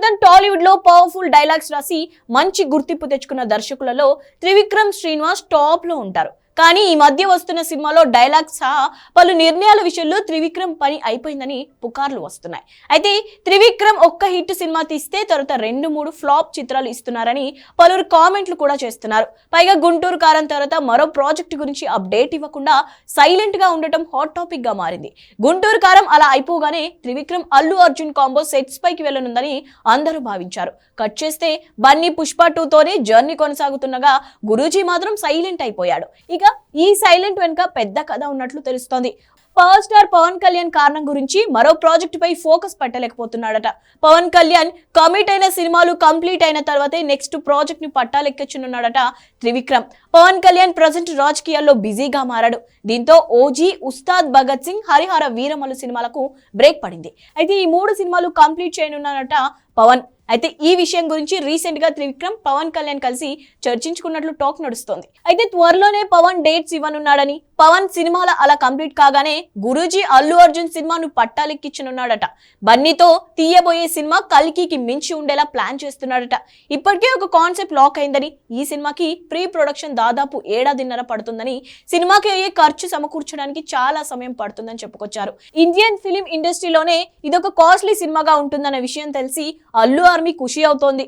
ప్రస్తుతం టాలీవుడ్లో powerful dialogues రాసి మంచి గుర్తింపు తెచ్చుకున్న దర్శకులలో త్రివిక్రమ్ శ్రీనివాస్ టాప్లో ఉంటారు. కానీ ఈ మధ్య వస్తున్న సినిమాలో డైలాగ్ సహా పలు నిర్ణయాల విషయంలో త్రివిక్రమ్ పని అయిపోయిందని పుకార్లు వస్తున్నాయి. అయితే త్రివిక్రమ్ ఒక్క హిట్ సినిమా తీస్తే తర్వాత రెండు మూడు ఫ్లాప్ చిత్రాలు ఇస్తున్నారని పలువురు కామెంట్లు కూడా చేస్తున్నారు. పైగా గుంటూరు కారం తర్వాత మరో ప్రాజెక్ట్ గురించి అప్డేట్ ఇవ్వకుండా సైలెంట్గా ఉండటం హాట్ టాపిక్గా మారింది. గుంటూరు కారం అలా అయిపోగానే త్రివిక్రమ్ అల్లు అర్జున్ కాంబో సెట్స్ పైకి వెళ్ళనుందని అందరూ భావించారు. కట్ చేస్తే బన్నీ పుష్ప టూతోనే జర్నీ కొనసాగుతుండగా గురూజీ మాత్రం సైలెంట్ అయిపోయాడు. ఇక ఈ సైలెంట్ వెనుక పెద్ద కథ ఉన్నట్లు తెలుస్తోంది. పవర్ స్టార్ పవన్ కళ్యాణ్ కారణం గురించి మరో ప్రాజెక్ట్ పై ఫోకస్ పెట్టలేకపోతున్నాడట. పవన్ కళ్యాణ్ కమిట్ అయిన సినిమాలు కంప్లీట్ అయిన తర్వాతే నెక్స్ట్ ప్రాజెక్ట్ని పట్టాలెక్కచ్చునున్నాడట త్రివిక్రమ్. పవన్ కళ్యాణ్ ప్రజెంట్ రాజకీయాల్లో బిజీగా మారాడు. దీంతో ఓజీ ఉస్తాద్ భగత్ సింగ్ హరిహర వీరమలు సినిమాలకు బ్రేక్ పడింది. అయితే ఈ మూడు సినిమాలు కంప్లీట్ చేయనున్నాడట పవన్. అయితే ఈ విషయం గురించి రీసెంట్గా త్రివిక్రమ్ పవన్ కళ్యాణ్ కలిసి చర్చించుకున్నట్లు టాక్ నడుస్తోంది. అయితే త్వరలోనే పవన్ డేట్స్ ఇవ్వనున్నాడని పవన్ సినిమాల అలా కంప్లీట్ కాగానే గురూజీ అల్లు అర్జున్ సినిమాను పట్టాలెక్కించనున్నాడట. బన్నీతో తీయబోయే సినిమా కల్కికి మించి ఉండేలా ప్లాన్ చేస్తున్నాడట. ఇప్పటికే ఒక కాన్సెప్ట్ లాక్ అయిందని ఈ సినిమాకి ప్రీ ప్రొడక్షన్ దాదాపు ఏడాదిన్నర పడుతుందని సినిమాకి అయ్యే ఖర్చు సమకూర్చడానికి చాలా సమయం పడుతుందని చెప్పుకొచ్చారు. ఇండియన్ ఫిలిం ఇండస్ట్రీలోనే ఇదొక కాస్ట్లీ సినిమాగా ఉంటుందన్న విషయం తెలిసి అల్లు ఆర్మీ ఖుషి అవుతోంది.